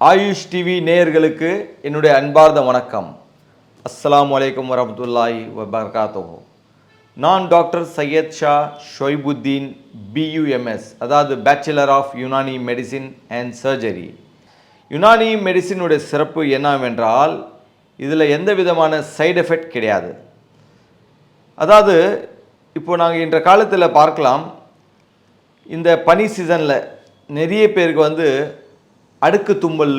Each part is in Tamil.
ஆயுஷ் டிவி நேயர்களுக்கு என்னுடைய அன்பார்ந்த வணக்கம். அஸ்லாம் வலைக்கம் வரமத்துல்லாய் வபர்காத்தோ நான் டாக்டர் சையத் ஷா ஷொய்புத்தீன் பியூஎம்எஸ் அதாவது bachelor of Unani medicine and surgery Unani மெடிசினுடைய சிறப்பு என்னவென்றால் இதில் எந்த விதமான சைடு எஃபெக்ட் கிடையாது. அதாவது இப்போ நாங்கள் இன்ற காலத்தில் பார்க்கலாம். இந்த பனி சீசனில் நிறைய பேருக்கு வந்து அடுக்கு தும்பல்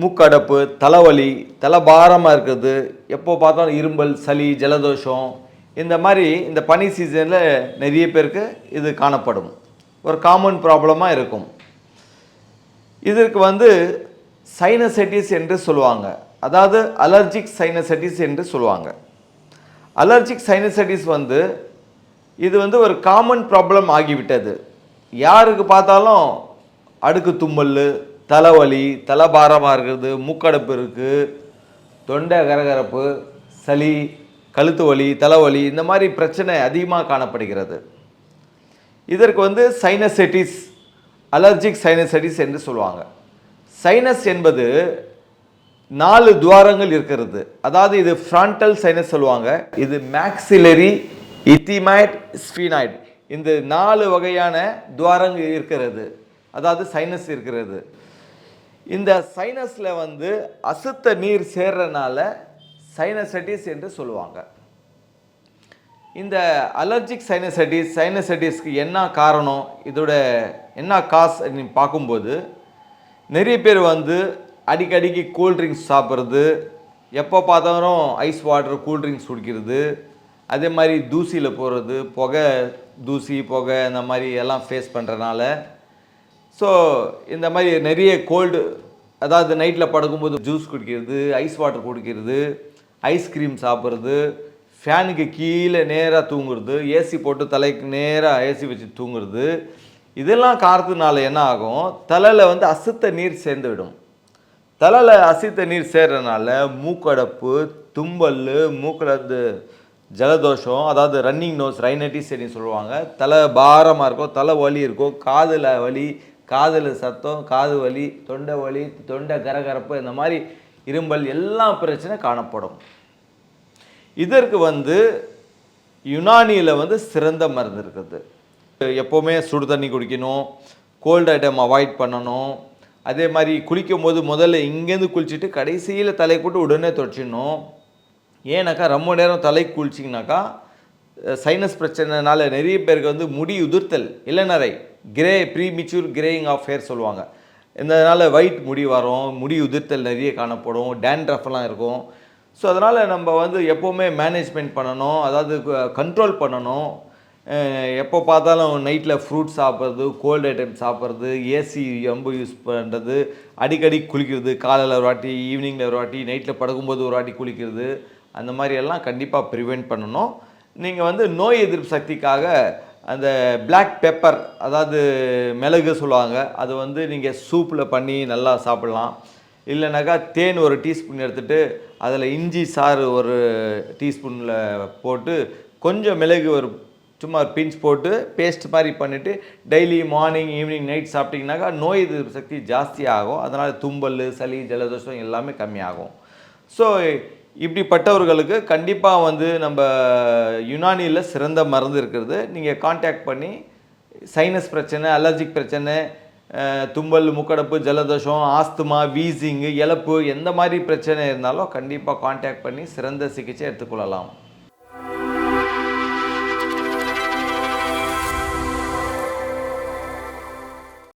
மூக்கடப்பு தலைவலி தலைபாரமாக இருக்கிறது. எப்போ பார்த்தாலும் இரும்பல் சளி ஜலதோஷம். இந்த மாதிரி இந்த பனி சீசனில் நிறைய பேருக்கு இது காணப்படும். ஒரு காமன் ப்ராப்ளமாக இருக்கும். இதற்கு வந்து சைனசைட்டிஸ் என்று சொல்லுவாங்க. அதாவது அலர்ஜிக் சைனசைட்டிஸ் என்று சொல்லுவாங்க. அலர்ஜிக் சைனசைட்டிஸ் வந்து இது வந்து ஒரு காமன் ப்ராப்ளம் ஆகிவிட்டது. யாருக்கு பார்த்தாலும் அடுக்கு தும்மல் தலைவலி தலைபாரமாக இருக்கிறது மூக்கடைப்பு இருக்குது தொண்டை கரகரப்பு சளி கழுத்து வலி தலைவலி இந்த மாதிரி பிரச்சனை அதிகமாக காணப்படுகிறது. இதற்கு வந்து சைனசைட்டிஸ் அலர்ஜிக் சைனசைட்டிஸ் என்று சொல்லுவாங்க. சைனஸ் என்பது நாலு துவாரங்கள் இருக்கிறது. அதாவது இது ஃப்ராண்டல் சைனஸ் சொல்லுவாங்க. இது மேக்சிலரி இத்திமைட் ஸ்பீனாய்ட் இந்த நாலு வகையான துவாரங்கள் இருக்கிறது. அதாவது சைனஸ் இருக்கிறது. இந்த சைனஸில் வந்து அசுத்த நீர் சேர்றனால சைனசைட்டிஸ் என்று சொல்லுவாங்க. இந்த அலர்ஜிக் சைனசைட்டிஸ் சைனசைட்டிஸ்க்கு என்ன காரணம்? இதோட என்ன காஸ் அப்படின்னு பார்க்கும்போது நிறைய பேர் வந்து அடிக்கடிக்கு கூல்ட்ரிங்க்ஸ் சாப்பிட்றது எப்போ பார்த்தாலும் ஐஸ் வாட்டர் கூல்ட்ரிங்க்ஸ் குடிக்கிறது அதே மாதிரி தூசியில் போகிறது புகை தூசி புகை இந்த மாதிரி எல்லாம் ஃபேஸ் பண்ணுறனால ஸோ இந்த மாதிரி நிறைய கோல்டு அதாவது நைட்டில் படுக்கும்போது ஜூஸ் குடிக்கிறது ஐஸ் வாட்டர் குடிக்கிறது ஐஸ்கிரீம் சாப்பிட்றது ஃபேனுக்கு கீழே நேராக தூங்குறது ஏசி போட்டு தலைக்கு நேராக ஏசி வச்சு தூங்குறது இதெல்லாம் காரத்துனால என்ன ஆகும்? தலையில் வந்து அசுத்த நீர் சேர்ந்து விடும் தலையில் அசுத்த நீர் சேர்றதுனால மூக்கடப்பு தும்பல் மூக்கில் வந்து ஜலதோஷம் அதாவது ரன்னிங் நோஸ் ரைனட்டிஸ் சரின்னு சொல்லுவாங்க. தலை பாரமாக இருக்கும் தலை வலி இருக்கும் காதில் வலி காதில் சத்தம் காது வலி தொண்டை வலி தொண்டை கரகரப்பு இந்த மாதிரி இரும்பல் எல்லா பிரச்சனை காணப்படும். இதற்கு வந்து யுனானியில் வந்து சிறந்த மருந்து இருக்குது. எப்போவுமே சுடு தண்ணி குடிக்கணும் கோல்டு ஐட்டம் அவாய்ட் பண்ணணும். அதே மாதிரி குளிக்கும் போது முதல்ல இங்கேருந்து குளிச்சுட்டு கடைசியில் தலை கூட்டு உடனே தொடச்சிடணும். ஏன்னாக்கா ரொம்ப நேரம் தலை குளிச்சிங்கனாக்கா சைனஸ் பிரச்சனைனால நிறைய பேருக்கு வந்து முடி உதிர்த்தல் இளநரை grey premature greying of hair சொல்லுவாங்க. இதனால் ஒயிட் முடி வரும் முடி உதிர்த்தல் நிறைய காணப்படும் டேண்ட்ரஃப்லாம் இருக்கும். ஸோ அதனால் நம்ம வந்து எப்போவுமே மேனேஜ்மெண்ட் பண்ணணும் அதாவது கண்ட்ரோல் பண்ணணும். எப்போ பார்த்தாலும் நைட்டில் ஃப்ரூட் சாப்பிட்றது கோல்டு ஐட்டம் சாப்பிட்றது ஏசி ரொம்ப யூஸ் பண்ணுறது அடிக்கடி குளிக்கிறது காலையில் ஒரு வாட்டி ஈவினிங்கில் ஒரு வாட்டி நைட்டில் படுக்கும்போது ஒரு வாட்டி குளிக்கிறது அந்த மாதிரி எல்லாம் கண்டிப்பாக ப்ரிவெண்ட் பண்ணணும். நீங்கள் வந்து நோய் எதிர்ப்பு சக்திக்காக அந்த பிளாக் பெப்பர் அதாவது மிளகு சொல்லுவாங்க அது வந்து நீங்கள் சூப்பில் பண்ணி நல்லா சாப்பிட்லாம். இல்லைனாக்கா தேன் ஒரு டீஸ்பூன் எடுத்துகிட்டு அதில் இஞ்சி சாறு ஒரு டீஸ்பூனில் போட்டு கொஞ்சம் மிளகு ஒரு சும்மா பிஞ்ச் போட்டு பேஸ்ட் மாதிரி பண்ணிவிட்டு டெய்லி மார்னிங் ஈவினிங் நைட் சாப்பிட்டிங்கனாக்கா நோய் எதிர்ப்பு சக்தி ஜாஸ்தியாகும். அதனால் தும்பல் சளி ஜலதோஷம் எல்லாமே கம்மியாகும். ஸோ இப்படிப்பட்டவர்களுக்கு கண்டிப்பாக வந்து நம்ம யுனானியில் சிறந்த மருந்து இருக்கிறது. நீங்கள் காண்டாக்ட் பண்ணி சைனஸ் பிரச்சனை அலர்ஜிக் பிரச்சனை தும்பல் முக்கடப்பு ஜலதோஷம் ஆஸ்துமா வீசிங்கு இழப்பு எந்த மாதிரி பிரச்சனை இருந்தாலும் கண்டிப்பாக காண்டாக்ட் பண்ணி சிறந்த சிகிச்சை எடுத்துக்கொள்ளலாம்.